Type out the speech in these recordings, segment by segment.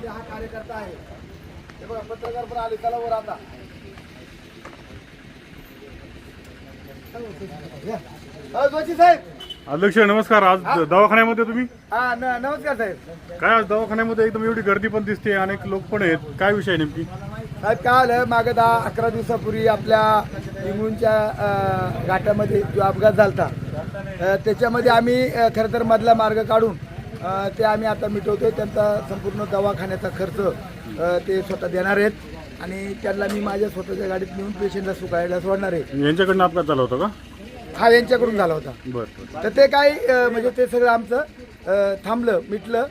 आणि हा कार्यकर्ता आहे. हे बघा पत्रकार पण आले चला वर आता. जोशी साहेब. अध्यक्ष नमस्कार. आज दवाखान्यामध्ये तुम्ही? हा न- नमस्कार साहेब. काय आज दवाखान्यामध्ये एकदम एवढी गर्दी पण दिसते अनेक लोक पण आहेत. काय विषय आहे नेमकी? साहेब काय आलं मागं दहा अकरा दिवसापूर्वी आपल्या अ, घाटामध्ये जो अपघात झाला त्याच्यामध्ये आम्ही अ, खरं तर मधला मार्ग काढून ते आम्ही आता मिटवतोय. त्यांचा संपूर्ण दवाखान्याचा खर्च ते स्वतः देणार आहेत. आणि त्यांना मी माझ्या स्वतःच्या गाडीत नेऊन पेशंटला सुकायला सोडणार आहे. यांच्याकडनं अपघात झाला होता का? हा यांच्याकडून झाला होता. बरं तर ते काय म्हणजे ते सगळं आमचं थांबलं मिटलं.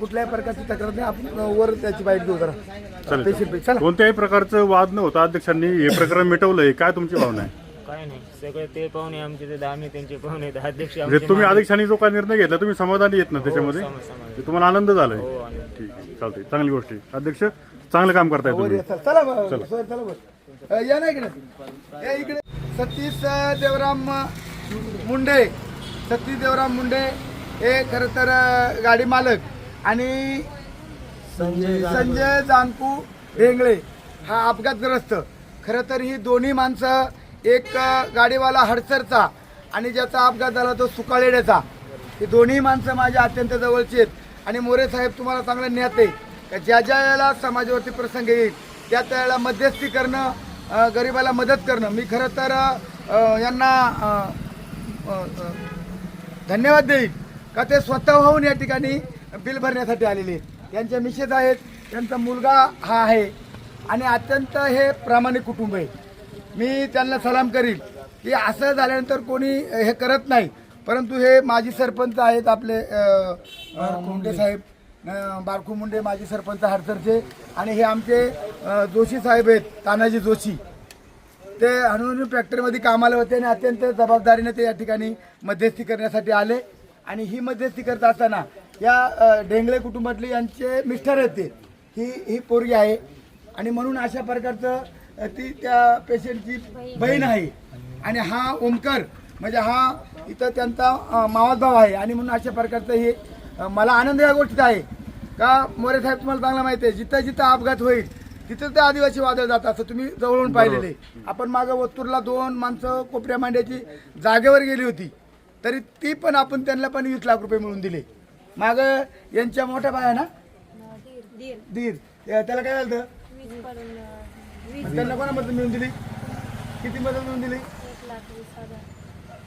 कुठल्याही प्रकारची तक्रार नाही. आपण वर त्याची बाईट घेऊ जरा. पेशंट कोणत्याही प्रकारचं वाद नव्हता अध्यक्षांनी हे प्रकरण मिटवलंय. काय तुमची भावना आहे? काय नाही. सगळे ते पाहुणे आमचे ते आम्ही त्यांचे पाहुणे आहेत. अध्यक्ष म्हणजे आमचे तुम्ही अध्यक्षांनी जो काय निर्णय घेतला तुम्ही समाधानी येत ना त्याच्यामध्ये? सम- समाधानी. ते तुम्हाला आनंद झालाय? हो, आनंद. ठीक आहे चालतंय. चांगली गोष्ट आहे. अध्यक्ष चांगलं काम करताय वर तुम्ही. चला चला. ब- सर, चला बर अ, या ना इकडे. या इकडे. सतीश अ, देवराम अ, मुंडे. सतीश देवराम मुंडे. हे खर तर अ, गाडी मालक. आणि संजय जानकू ढेंगळे. हा अपघातग्रस्त. खरं तर ही दोन्ही माणसं एक गाडीवाला हडसरचा आणि ज्याचा अपघात झाला तो सुकाळेड्याचा ही दोन्ही माणसं माझ्या अत्यंत जवळची आहेत. आणि मोरे साहेब तुम्हाला चांगलं ज्ञात आहे. का ज्या ज्या वेळेला समाजावरती प्रसंग येईल त्या त्या वेळेला मध्यस्थी करणं गरिबाला मदत करणं. मी खरं तर यांना धन्यवाद देईल का ते स्वतः होऊन या ठिकाणी बिल भरण्यासाठी आलेले आहेत. यांच्या मिसेस आहेत. त्यांचा मुलगा हा आहे. आणि अत्यंत हे प्रामाणिक कुटुंब आहे. मी त्यांना सलाम करील. की असं झाल्यानंतर कोणी हे करत नाही. परंतु हे माजी सरपंच आहेत आपले मुंडे साहेब अ, बारकू मुंडे माजी सरपंच हडसरचे आणि हे आमचे जोशी साहेब आहेत तानाजी जोशी. ते हनुमान फॅक्टरीमध्ये कामाला होते आणि अत्यंत जबाबदारीने ते या ठिकाणी मध्यस्थी करण्यासाठी आले. आणि ही मध्यस्थी करत असताना या ढेंगळे कुटुंबातले यांचे मिस्टर आहेत ते. ही ही पोरगी आहे. आणि म्हणून अशा प्रकारचं ती त्या पेशंटची बहीण आहे. आणि हा ओमकर म्हणजे हा इथं त्यांचा मावस भाव आहे. आणि म्हणून अशा प्रकारचं हे मला आनंद या गोष्टीत आहे. का मोरे साहेब तुम्हाला चांगला माहिती आहे जिथं जिथं अपघात होईल तिथं ते आदिवासी वादळ जात असं तुम्ही जवळून पाहिलेले आपण मागं वत्तूरला दोन माणसं कोपऱ्या मांड्याची जागेवर गेली होती तरी ती पण आपण त्यांना पण वीस लाख रुपये मिळून दिले. माग यांच्या मोठ्या बाया ना? दीर. त्याला काय झालं त्यांना कोणा मदत मिळून दिली? किती मदत मिळून दिली?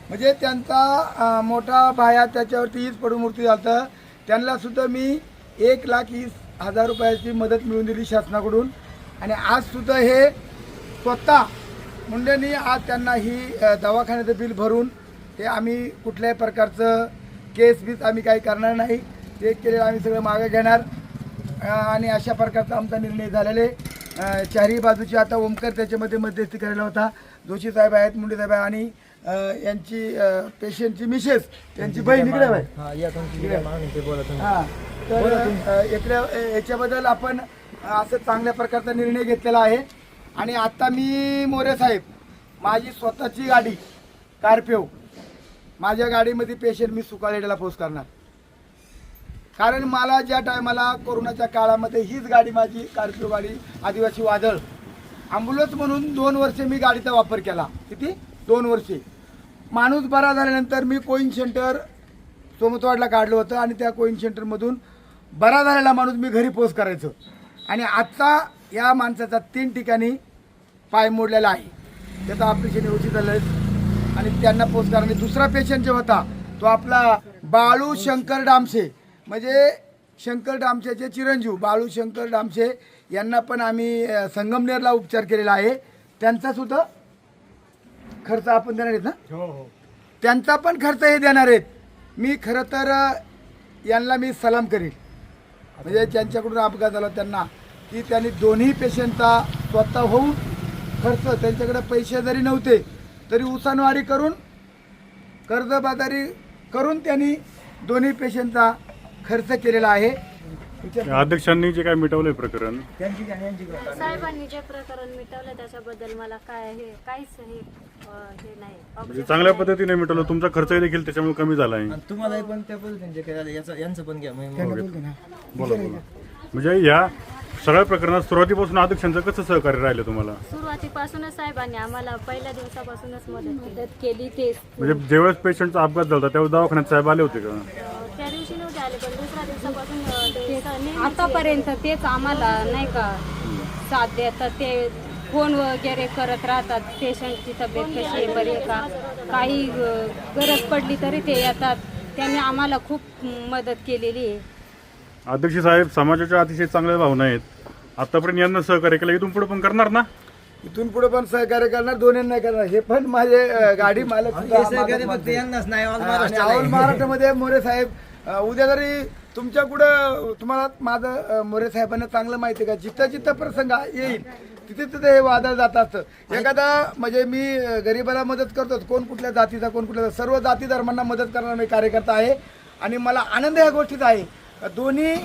म्हणजे त्यांचा मोठा भाया त्याच्यावरती हीच पडून मूर्ती झालं त्यांना सुद्धा मी एक लाख वीस हजार रुपयाची मदत मिळून दिली शासनाकडून. आणि आज सुद्धा हे स्वतः मुंडेंनी आज त्यांना ही दवाखान्याचं बिल भरून हे आम्ही कुठल्याही प्रकारचं केस बीस आम्ही काही करणार नाही. ते केलेलं आम्ही सगळं मागे घेणार. आणि अशा प्रकारचा आमचा निर्णय झालेला आहे. चारही बाजूची आता ओमकर त्याच्यामध्ये मध्यस्थी करायला होता. जोशी साहेब आहेत मुंडे साहेब आहे आणि यांची पेशंटची मिसेस त्यांची बहीण इकडे हा, तर अं, इकडे अं, याच्याबद्दल आपण असं चांगल्या प्रकारचा निर्णय घेतलेला आहे. आणि आता मी मोरे साहेब माझी स्वतःची गाडी कार्पिओ माझ्या गाडीमध्ये पेशंट मी सुकाळेड्याला पोस्ट करणार. कारण मला ज्या टायमाला कोरोनाच्या काळामध्ये हीच गाडी माझी कार्पिओ गाडी आदिवासी वादळ ॲम्ब्युलन्स म्हणून दोन वर्षे मी गाडीचा वापर केला. किती? दोन वर्षे. माणूस बरा झाल्यानंतर मी कोईन सेंटर सोमतवाडला काढलं होतं आणि त्या कोईन सेंटरमधून बरा झालेला माणूस मी घरी पोच करायचो. आणि आत्ता या माणसाचा तीन ठिकाणी पाय मोडलेला आहे. त्याचं ऑपरेशन व्यवस्थित झालं आहे आणि त्यांना पोच करा दुसरा पेशंट जो होता तो आपला बाळू शंकर डामसे. म्हणजे शंकर डामसेचे चिरंजीव बाळू शंकर डामसे यांना पण आम्ही संगमनेरला उपचार केलेला आहे. त्यांचा सुद्धा खर्च आपण देणार आहेत ना? त्यांचा पण खर्च हे देणार आहेत. मी खरं तर यांना मी सलाम करीन. म्हणजे ज्यांच्याकडून अपघात झाला त्यांना की त्यांनी दोन्ही पेशंटचा स्वतः होऊन खर्च त्यांच्याकडे पैसे जरी नव्हते तरी उसानवारी करून कर्जबाजारी करून त्यांनी दोन्ही पेशंटचा खर्च केलेला आहे. अध्यक्षांनी जे काय मिटवलंय प्रकरण? त्यांची यांची साहेबांनी जे प्रकरण मिटवलं त्याच्याबद्दल मला काय हे काहीच हे अं, हे नाही. म्हणजे objection चांगल्या नाही. पद्धतीने मिटवलं तुमचा खर्चही देखील त्याच्यामुळे कमी झाला आहे आणि तुम्हाला पण त्या पद्धतीने याचा यांचं पण घ्या म्हणजे बोला बोला. म्हणजे या सगळ्या प्रकरणात सुरुवातीपासून अध्यक्षांचं कसं सहकार्य राहिलं तुम्हाला? सुरुवातीपासूनच साहेबांनी आम्हाला पहिल्या दिवसापासूनच मदत मदत केली ते म्हणजे ज्यावेळेस पेशंटचा अपघात झाला त्यावेळेस दवाखान्यात साहेब आले होते का? पण दुसऱ्या दिवसापासून अं, ते आतापर्यंत तेच आम्हाला नाही का साथ देतात ते फोन वगैरे करत राहतात. पेशंटची तब्येत कशी आहे बरी आहे का? काही गरज पडली तरी ते येतात. त्यांनी आम्हाला खूप मदत केलेली आहे. अध्यक्ष साहेब समाजाच्या अतिशय चांगल्या भावना आहेत. आतापर्यंत यांना सहकार्य केलं. इथून पुढे पण करणार ना? इथून पुढे पण सहकार्य करणार दोन्ही नाही करणार. हे पण माझे अं, गाडी मालक सुद्धा मागत. आणि ऑल महाराष्ट्रामध्ये मोरे साहेब उद्या जरी तुमच्या कुठं तुम्हाला माझं मोरे साहेबांना चांगलं माहिती आहे का? जिथं जिथं प्रसंग येईल तिथे तिथे हे वादळ जात असतं. एखादा म्हणजे मी गरिबाला मदत करतो कोण कुठल्या जातीचा कोण कुठल्या सर्व जाती धर्मांना मदत करणारा मी कार्यकर्ता आहे. आणि मला आनंद या गोष्टीचा आहे. दोन्ही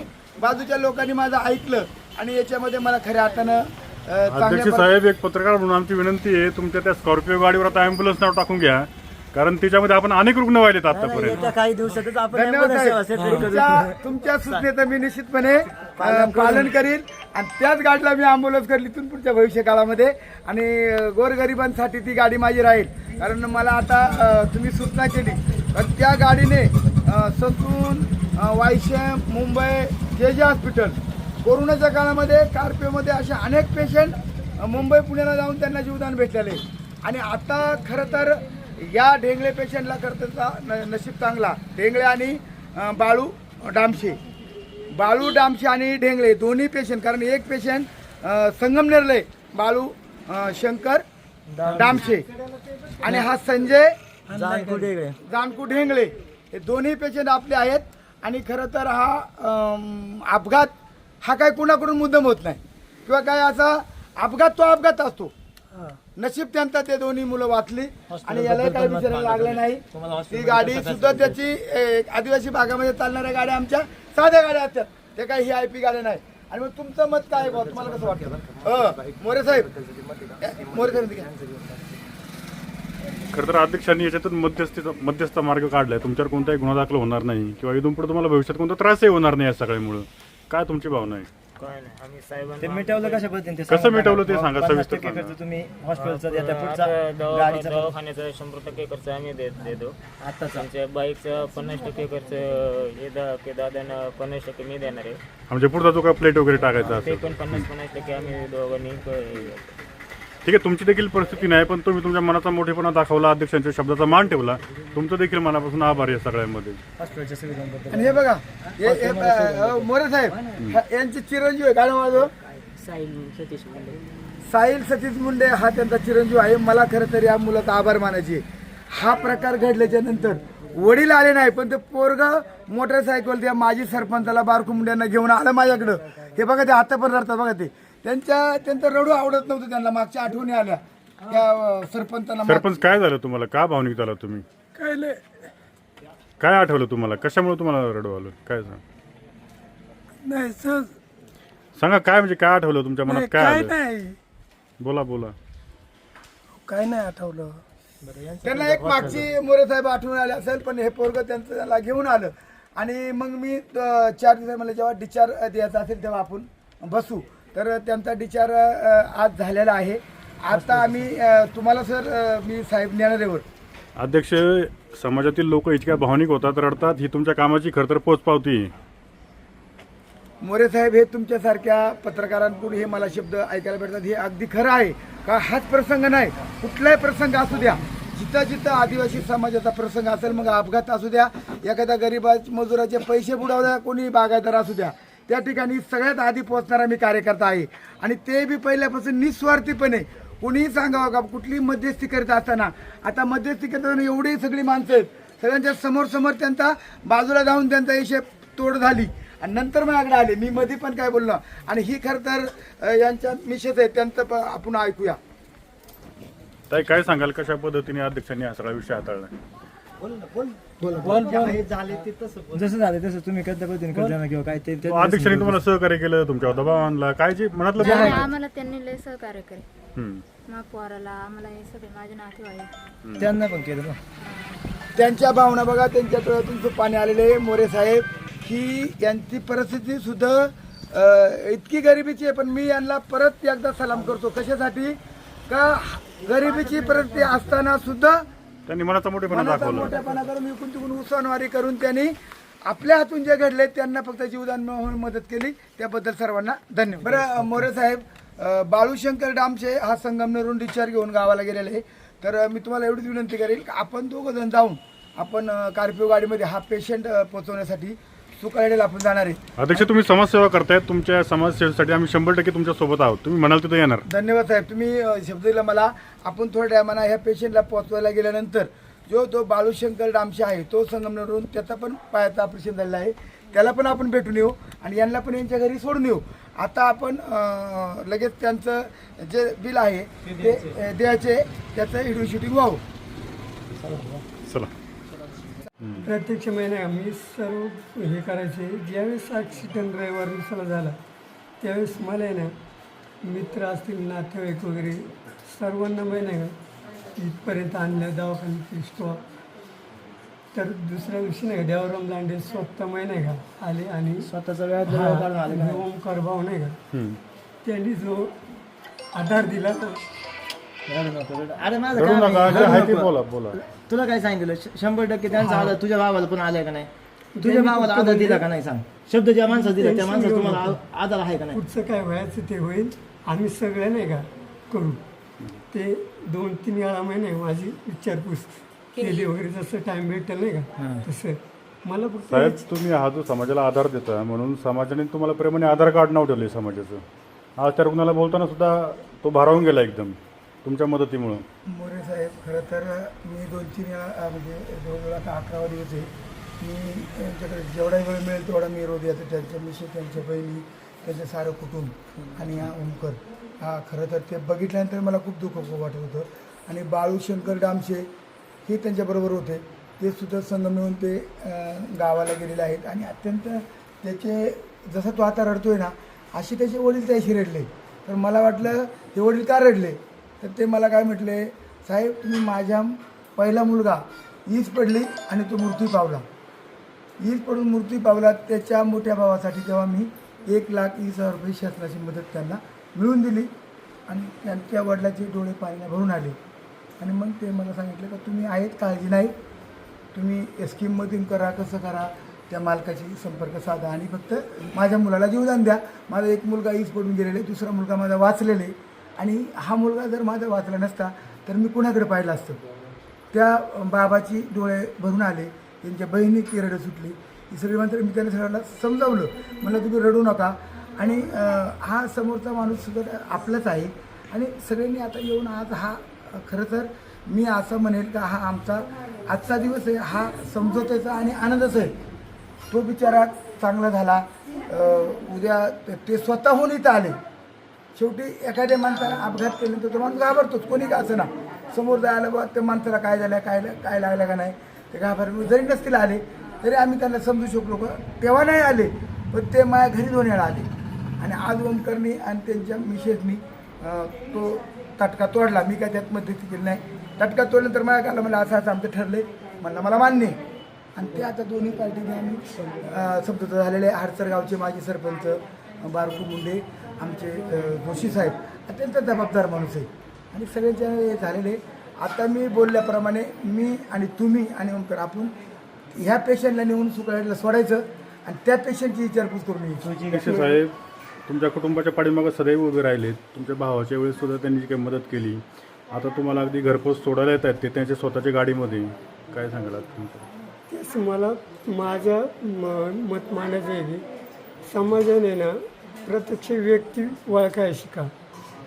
बाजूच्या लोकांनी माझं ऐकलं आणि याच्यामध्ये मला खऱ्या अर्थानं अध्यक्ष साहेब एक पत्रकार म्हणून आमची विनंती आहे तुमच्या त्या स्कॉर्पिओ गाडीवर आता अँब्युलन्स नाव टाकून घ्या. कारण त्याच्यामध्ये आपण अनेक रुग्ण वाहिलेत आतापर्यंत. येत्या काही दिवसातच आपण धन्यवाद ambulance सेवा साहेब सेपरेट करू. तुमच्या तुमच्या सूचनेचं मी निश्चितपणे अं, पालन करीन. आणि त्याच गाडीला मी अँब्युलन्स करली इथून पुढच्या भविष्य काळामध्ये. आणि अं, गोरगरिबांसाठी ती गाडी माझी राहील. कारण मला आता अं, तुम्ही सूचना केली. पण त्या गाडीने अं, ससून अं, वायशेम मुंबई जे जे हॉस्पिटल कोरोनाच्या काळामध्ये कार्पिओमध्ये असे अनेक पेशंट मुंबई पुण्याला जाऊन त्यांना जीवदान भेटलेले. आणि आता खरं तर या ढेंगळे पेशंटला करता नशीब चांगला. ढेंगळे आणि बाळू डामशे. बाळू डामशे आणि ढेंगळे दोन्ही पेशंट कारण एक पेशंट संगमनेरले बाळू शंकर डामशे. आणि हा संजय? जानकू ढेंगळे हे दोन्ही पेशंट आपले आहेत. आणि खरं तर हा अपघात हा काय कुणाकडून मुद्दम होत नाही. किंवा काय असा अपघात तो अपघात असतो. नशीब त्यांचा ते दोन्ही मुलं वाचली. आणि याला काही विचारायला लागलं नाही. ती गाडी सुद्धा त्याची आदिवासी भागामध्ये चालणाऱ्या गाड्या आमच्या साध्या गाड्या असतात. ते काही ही आय पी गाड्या नाही. आणि मग तुमचं मत काय? तुम्हाला कसं वाटतं? हो, मोरे साहेब. मोरे साहेब. खरं तर अध्यक्षांनी याच्यातून मध्यस्थीचा मध्यस्थ मार्ग काढलाय. तुमच्यावर कोणताही गुन्हा दाखल होणार नाही. किंवा इथून पुढे तुम्हाला भविष्यात कोणता त्रासही होणार नाही या सगळ्यामुळं. काय तुमची भावना आहे? काय नाही. आम्ही ते साहेबांना मिटवलं कशा पद्धतीने ते कसं मिटवलं ते मला. सांगा, पन्नास सविस्तर टक्के सांगा. खर्च तुम्ही हॉस्पिटलचा देता पुढचा आता दवा- गाडीचा दवाखान्याचा शंभर टक्के खर्च आम्ही देत देतो. आत्ताचा आमच्या बाईकचा पन्नास टक्के खर्च हे दा की दादांना पन्नास टक्के मी देणार आहे. म्हणजे पुढचा जो काय प्लेट वगैरे टाकायचा ते असेल. पण पन्नास पन्नास टक्के आम्ही दोघांनी क- ठीक आहे तुमची देखील परिस्थिती नाही पण तुम्ही तुमच्या मनाचा मोठेपणा दाखवला अध्यक्षांच्या शब्दाचा मान ठेवला. तुमचं देखील मनापासून आभार आहे या सगळ्यामध्ये. आणि हे बघा हे हे, अ, मोरे साहेब हा- यांचे चिरंजीव आहे काय नाव माझं साहिल सतीश मुंडे. साहिल सतीश मुंडे हा त्यांचा चिरंजीव आहे. मला खरं तर या मुलाचा आभार मानायचे हा प्रकार घडल्याच्या नंतर वडील आले नाही पण ते पोरग मोटरसायकल त्या माजी सरपंचाला बारकू मुंड्यांना घेऊन आलं माझ्याकडं. हे बघा ते आता पण रडतात बघा ते. त्यांच्या त्यांचं रडू आवडत नव्हतं त्यांना. मागच्या आठवणी आल्या. त्या माग- सरपंच काय झालं तुम्हाला? का भावनिक झाला तुम्ही? काय लय काय आठवलं तुम्हाला? कशामुळे तुम्हाला रडू आलं? काय सांग? नाही सहज सांगा काय म्हणजे काय आठवलं तुमच्या मनात? काय आलं? नाही. बोला बोला. काय नाही आठवलं. त्यांना एक मागची मोरे साहेब आठवण आले असेल पण हे पोरग त्यांचं त्याला घेऊन आलं. आणि मग मी अं, चार दिवस मला जेव्हा डिचार्ज द्यायचा असेल तेव्हा आपण बसू. तर त्यांचा डिचार्ज आज झालेला आहे. आता आम्ही तुम्हाला सर मी साहेब ज्ञानदेवर अध्यक्ष समाजातील लोक इतक्या भावनिक होतात रडतात ही तुमच्या कामाची खरं तर पोचपावती आहे. मोरे साहेब हे तुमच्यासारख्या पत्रकारांकडून हे मला शब्द ऐकायला भेटतात. हे अगदी खरं आहे का? हाच प्रसंग नाही. कुठलाही प्रसंग असू द्या. जिथं जिथं आदिवासी समाजाचा प्रसंग असेल मग अपघात असू द्या. एखाद्या गरीबा मजुराचे पैसे बुडावू द्या कोणी बागायदार असू द्या. त्या ठिकाणी सगळ्यात आधी पोहोचणारा मी कार्यकर्ता आहे. आणि ते बी पहिल्यापासून निस्वार्थीपणे कोणीही सांगावं का कुठली मध्यस्थी करीत असताना. आता मध्यस्थी करत असताना एवढी सगळी माणसं आहेत. सगळ्यांच्या समोर समोर त्यांचा बाजूला जाऊन त्यांचा हिशेब तोड झाली. आणि नंतर माझ्याकडे आले. मी मध्ये पण काय बोललो. आणि ही खरं तर यांच्या मिशेस आहेत. त्यांचं आपण ऐकूया. ताई काय सांगाल? कशा पद्धतीने अध्यक्षांनी हा सगळा विषय हाताळला? जसं झालं तसं तुम्ही करता पद्धतीने करता ना किंवा काय ते ते- अध्यक्षांनी तुम्हाला सहकार्य केलं तुमच्यावर दबाव आणला काय जे मनातलं ना. आम्हाला त्यांनी लय सहकार्य करे हम्म. मग पोराला आम्हाला हे सगळे माझे नातेवाईक. त्यांना पण केलं ना. त्यांच्या भावना बघा त्यांच्या डोळ्यातून खूप पाणी आलेले आहे मोरे साहेब. की यांची परिस्थिती सुद्धा अ, इतकी गरिबीची आहे पण मी यांना परत एकदा सलाम करतो. कशासाठी? का गरिबीची परिस्थिती असताना सुद्धा त्यांनी मनाचा मोठेपणा मनाचा दाखवला. मोठेपणा करून इकून तिकून उसनवारी करून त्यांनी आपल्या हातून जे घडले त्यांना फक्त जीवदान म्हणून मदत केली. त्याबद्दल सर्वांना धन्यवाद. बरं मोरे साहेब अ, बाळूशंकर डामशे हा संगमनेरून डिस्चार्ज घेऊन गावाला गेलेले आहे तर अ, मी तुम्हाला एवढीच विनंती करेल की आपण दोघं जण जाऊन आपण अ, कार्पिओ गाडीमध्ये हा पेशंट पोहोचवण्यासाठी सुकाळेला आपण जाणार आहे. अध्यक्ष तुम्ही समाजसेवा करतायत तुमच्या समाजसेवेसाठी आम्ही शंभर टक्के तुमच्यासोबत आहोत. तुम्ही म्हणाल तिथं येणार. धन्यवाद साहेब. तुम्ही अ, शब्द दिला मला. आपण थोड्या टायमानं ह्या पेशंटला पोहोचवायला गेल्यानंतर जो तो बाळूशंकर डामशे आहे तो संगमनेरवरून त्याचा पण पायाचा ऑपरेशन झालेला आहे. त्याला पण आपण भेटून येऊ आणि यांना पण यांच्या घरी सोडून येऊ. आता आपण अ, लगेच त्यांचं जे बिल आहे ते अ, द्यायचे. त्याचं व्हिडिओ शूटिंग व्हावं चला. प्रत्यक्ष महिना मी सर्व हे करायचे. ज्यावेळेस ॲक्सिडेंट ड्रायव्हर दिवसाला झाला त्यावेळेस मला आहे ना मित्र असतील नातेवाईक वगैरे सर्वांना का इथपर्यंत आणलं दवाखान्यात स्टॉप तर दुसऱ्या दिवशी नाही का देवराम लांडे स्वतः आहे का आले आणि स्वतःचा वेळ ओमकार भाऊ नाही का हम्म. त्यांनी जो आधार दिला ना रडू नको, रडू. अरे माझं रडू काम नका आहे. जे रडू आहे ते नको. बोला बोला. तुला काय सांगितलं? श- शंभर टक्के त्यांचा आधार तुझ्या भावाला पण आलाय का नाही? तुझ्या भावाला आधार दिला का नाही सांग? शब्द ज्या माणसाला दिला त्या माणसाला तुम्हाला आ- आधार आहे का नाही? पुढचं काय व्हायचं ते होईल. आम्ही सगळं नाही का करू? ते दोन तीन वेळा महिने माझी विचारपूस केली. वगैरे जसं टाइम भेटेल नाही का? तसं. मला फक्त साहेब तुम्ही हा जो समाजाला आधार देता म्हणून समाजाने तुम्हाला प्रेमाने आधार कार्ड नाव ठेवले समाजाचं. आज त्या रुग्णाला बोलताना सुद्धा तो भारावून गेला एकदम. तुमच्या मदतीमुळं? मोरे साहेब खरं तर मी दोन तीन वेळा म्हणजे जवळजवळ आता अकरा दिवस आहे मी त्यांच्याकडे जेवढा वेळ मिळेल तेवढा मी रोज येतो. त्यांच्या मिशी त्यांच्या बहिणी त्यांचं सारं कुटुंब आणि हा ओमकर. हा खरं तर ते बघितल्यानंतर मला खूप दुःख खूप वाटत होतं. आणि बाळू शंकर डामशे हे त्यांच्याबरोबर होते. ते सुद्धा संघ मिळून ते गावाला गेलेले आहेत. आणि अत्यंत त्याचे जसं तो आता रडतोय ना असे त्याचे वडील त्याशी रडले. तर मला वाटलं हे वडील का रडले? तर ते मला काय म्हटले साहेब तुम्ही माझ्या पहिला मुलगा ईज पडली आणि तो मृत्यू पावला. ईज पडून मृत्यू पावला त्याच्या मोठ्या भावासाठी तेव्हा मी एक लाख वीस हजार रुपये शासनाची मदत त्यांना मिळवून दिली आणि त्यांच्या वडिलाचे डोळे पाण्याने भरून आले. आणि मग ते मला सांगितलं का तुम्ही आहेत काळजी नाही. तुम्ही स्कीममधून करा कसं करा त्या मालकाशी संपर्क साधा आणि फक्त माझ्या मुलाला जीवदान द्या. माझा एक मुलगा ईज पडून गेलेला आहे दुसरा मुलगा माझा वाचलेला आहे. आणि हा मुलगा जर माझा वाचला नसता तर मी कुणाकडे पाहिलं असतं? त्या बाबाची डोळे भरून आले त्यांच्या बहिणी ती सुटली. ही सगळी मात्र मी त्यांना सगळ्यांना समजावलं. म्हणलं तुम्ही रडू नका. आणि हा समोरचा माणूस सुद्धा आपलाच आहे. आणि सगळ्यांनी आता येऊन आज हा खरं तर मी असं म्हणेल का हा आमचा आजचा दिवस आहे. हा समजवतेचा आणि आनंदच आहे. तो बिचारा चांगला झाला. उद्या ते स्वतःहून इथं आले. शेवटी एखाद्या माणसाला अपघात केल्यानंतर तो माणूस घाबरतोच. कोणी का असं ना समोर जायला बा त्या माणसाला काय झालं काय काय लागलं का नाही ते घाबर जरी नसतील आले तरी आम्ही त्यांना समजू शकलो का तेव्हा नाही आले पण ते माझ्या घरी दोन वेळा आले. आणि आज ओमकरनी आणि त्यांच्या मिसेसनी तो तटका तोडला. मी काय त्यात मदती केली नाही. तटका तोडल्यानंतर माझ्या गाला मला असं असं आमचं ठरले म्हणलं मला मान्य आणि ते आता दोन्ही पार्टीने आम्ही अं, समजूत झालेले आहे. हडसर गावचे माजी सरपंच बारकू मुंडे आमचे जोशी साहेब अत्यंत जबाबदार माणूस आहे. आणि सगळ्यांच्या हे झालेले. आता मी बोलल्याप्रमाणे मी आणि तुम्ही आणि ओमकर आपण ह्या पेशंटला नेऊन सुकाळीला सोडायचं आणि त्या पेशंटची विचारपूस करून यायची. निश्चित साहेब तुमच्या कुटुंबाच्या पाठीमागे सदैव उभे राहिलेत. तुमच्या भावाच्या वेळेस सुद्धा त्यांनी जी काही मदत केली. आता तुम्हाला अगदी घरपोच सोडायला येत आहेत ते त्यांच्या स्वतःच्या गाडीमध्ये. काय सांगाल तेच मला माझं म मत मांडायचं आहे की समाजाने ना प्रत्यक्ष व्यक्ती ओळखायला शिका.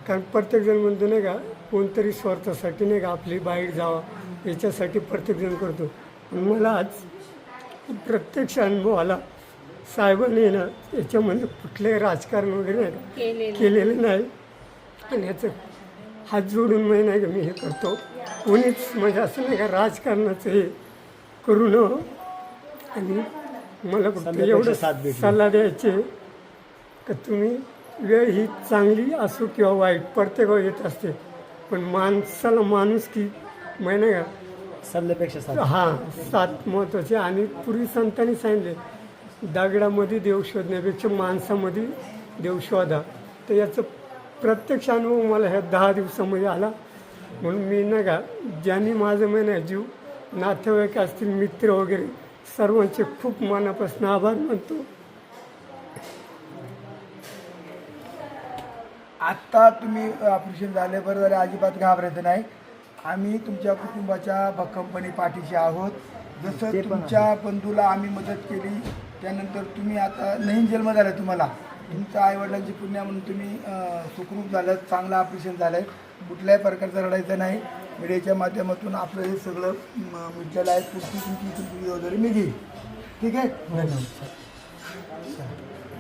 कारण प्रत्येकजण म्हणतो नाही का कोणतरी स्वार्थासाठी नाही का आपली बाईक जावं याच्यासाठी प्रत्येकजण करतो. पण मला आज प्रत्यक्ष अनुभव आला साहेबांनी ना याच्यामध्ये कुठलंही राजकारण वगैरे नाही का केलेले केलेलं नाही. आणि याचं हात जोडून मी नाही का मी हे करतो. कोणीच म्हणजे असं नाही का राजकारणाचं हे करू न आणि मला फक्त एवढं सल्ला द्यायचे का तुम्ही वेळ ही चांगली असो किंवा वाईट प्रत्येकावर येत असते. पण माणसाला माणूस की माहिती का? सल्ल्यापेक्षा साथ हां सात महत्त्वाचे. आणि पूर्वी संतांनी सांगितले दगडामध्ये देव शोधण्यापेक्षा माणसामध्ये देव शोधा. तर याचं प्रत्यक्ष अनुभव मला ह्या दहा दिवसामध्ये आला. म्हणून मी नाही का ज्यांनी माझं महिना जीव नातेवाईक असतील मित्र वगैरे सर्वांचे खूप मनापासून आभार मानतो. आत्ता तुम्ही ऑपरेशन झाले बरं झाले अजिबात घाबरायचं नाही. आम्ही तुमच्या कुटुंबाच्या भक्कमपणे पाठीशी आहोत. जसं तुमच्या बंधूला आम्ही मदत केली त्यानंतर तुम्ही आता नवीन जन्म झाला तुम्हाला. तुमच्या आईवडिलांची पुण्या म्हणून तुम्ही सुखरूप झालं चांगलं ऑपरेशन झालं आहे कुठल्याही प्रकारचं रडायचं नाही. मीडियाच्या माध्यमातून आपलं हे सगळं मिटलेलं आहे पुढची तुमची तुमची वगैरे मी घेईन. ठीक आहे? धन्यवाद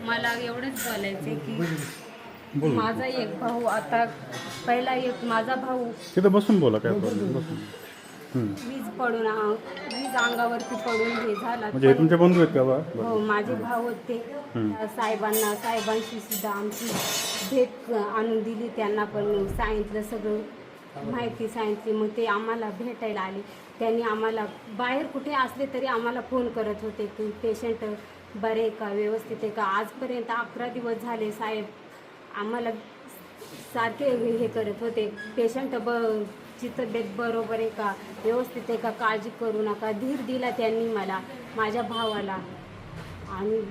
मला एवढंच बोलायचं की माझा एक भाऊ आता पहिला एक माझा भाऊ. तिथं बसून बोला काय प्रॉब्लेम बसून. हम्म. वीज पडून वीज अंगावरती पडून हे झाला. म्हणजे हे तुमचे बंधू आहेत का बा? हो माझे भाऊ होते. साहेबांना साहेबांशी सुद्धा आमची भेट आणून दिली. त्यांना पण सांगितलं सगळं माहिती सांगितली. मग ते आम्हाला भेटायला आले. त्यांनी आम्हाला बाहेर कुठे असले तरी आम्हाला फोन करत होते की पेशंट बरे आहे का? व्यवस्थित आहे का? आजपर्यंत अकरा दिवस झाले साहेब. आम्हाला सारखे हे करत होते. पेशंट ब ची तब्येत बरोबर आहे का? व्यवस्थित आहे का? काळजी करू नका. धीर दिला त्यांनी मला माझ्या भावाला. आणि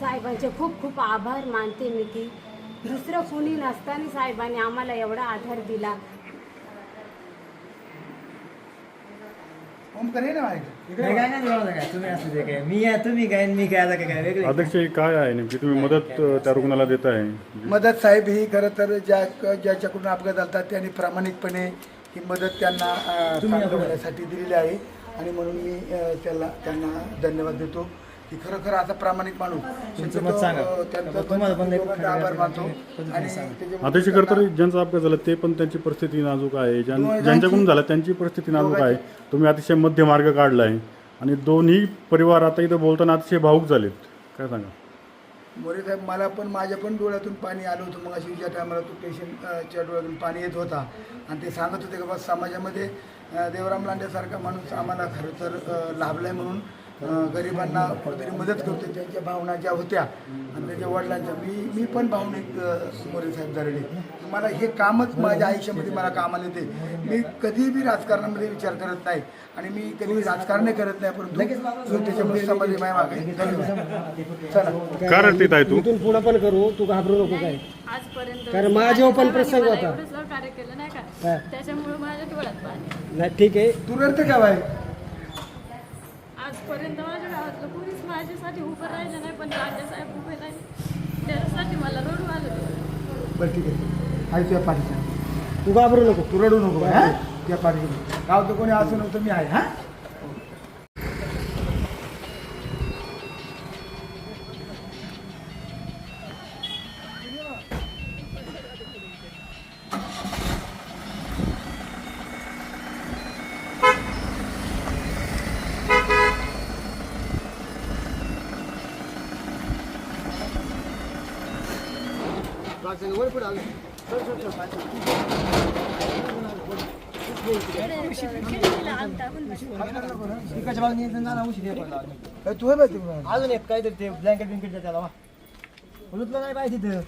साहेबांचे खूप खूप आभार मानते मी की दुसरं कोणी नसताना साहेबांनी आम्हाला एवढा आधार दिला. ओम करे ना नाही काय नाही बोलायचं काय तुम्ही असू दे काय मी आहे तुम्ही काय आणि मी काय आता काय काय वेगळे अध्यक्ष हे काय आहे नेमकी? तुम्ही मदत अ, त्या रुग्णाला देत आहे मदत साहेब ही खरं तर ज्या ज्याच्याकडून अपघात झाला त्यांनी प्रामाणिकपणे ही मदत त्यांना अं, होण्यासाठी दिलेली आहे. आणि म्हणून मी अं, त्याला त्यांना धन्यवाद देतो. की खरोखर आता प्रामाणिक माणूस. तुमचं मत सांगा. अं, त्यांचा तुम्हाला पण एक पण आभार मानतो. आणि ज्यांचा अपघात झाला ते पण त्यांची परिस्थिती नाजूक आहे. ज्यां- ज्यांच्याकडून झाला त्यांची परिस्थिती नाजूक आहे. तुम्ही अतिशय मध्य मार्ग काढला आहे आणि दोन्ही परिवार आता इथं बोलताना अतिशय भाऊक झालेत. काय सांगा? मोरे साहेब मला पण माझ्या पण डोळ्यातून पाणी आलं होतं. मग अशी ज्या टायमाला तो पेशंटच्या डोळ्यातून पाणी येत होता. आणि ते सांगत होते की बा समाजामध्ये अं, देवराम लांडेसारखा माणूस आम्हाला खरं तर अं, लाभलाय म्हणून. गरिबांना कुठेतरी मदत करतो त्यांच्या भावना ज्या होत्या आणि त्याच्या वडिलांच्या मी मी पण भावनिक मोरे साहेब झालेले मला हे कामच माझ्या आयुष्यामध्ये मला कामाला येते. मी कधीही बी राजकारणामध्ये विचार करत नाही आणि मी कधी राजकारण करत नाही परंतु जो त्याच्यामुळे समाज माझ्या मागे काय आहे तू? इथून पुढं पण करू तू घाबरू नको काय. आजपर्यंत कारण माझ्यावर पण प्रसंग होता. केलं नाही का? हा. त्याच्यामुळे माझ्या डोळ्यात पाणी. नाही ठीक आहे. तू रडते का बाई आजपर्यंत माझ्या गावातलं कोणीच माझ्यासाठी उभं राहिलं नाही पण साहेब उभे नाही त्याच्यासाठी मला रडू आलं बरं ठीक आहे. आहे तुझ्या पाठीच्या तू घाबरू नको तू रडू नको बाई, हा? तुझ्या पाठीच्या गाव तर कोणी असं नव्हतं मी आहे हा? तू आहे बाई तुम्ही अजून एक काहीतरी ते ब्लँकेट बिंकेट त्याला वा उलटलं नाही पाहिजे तिथं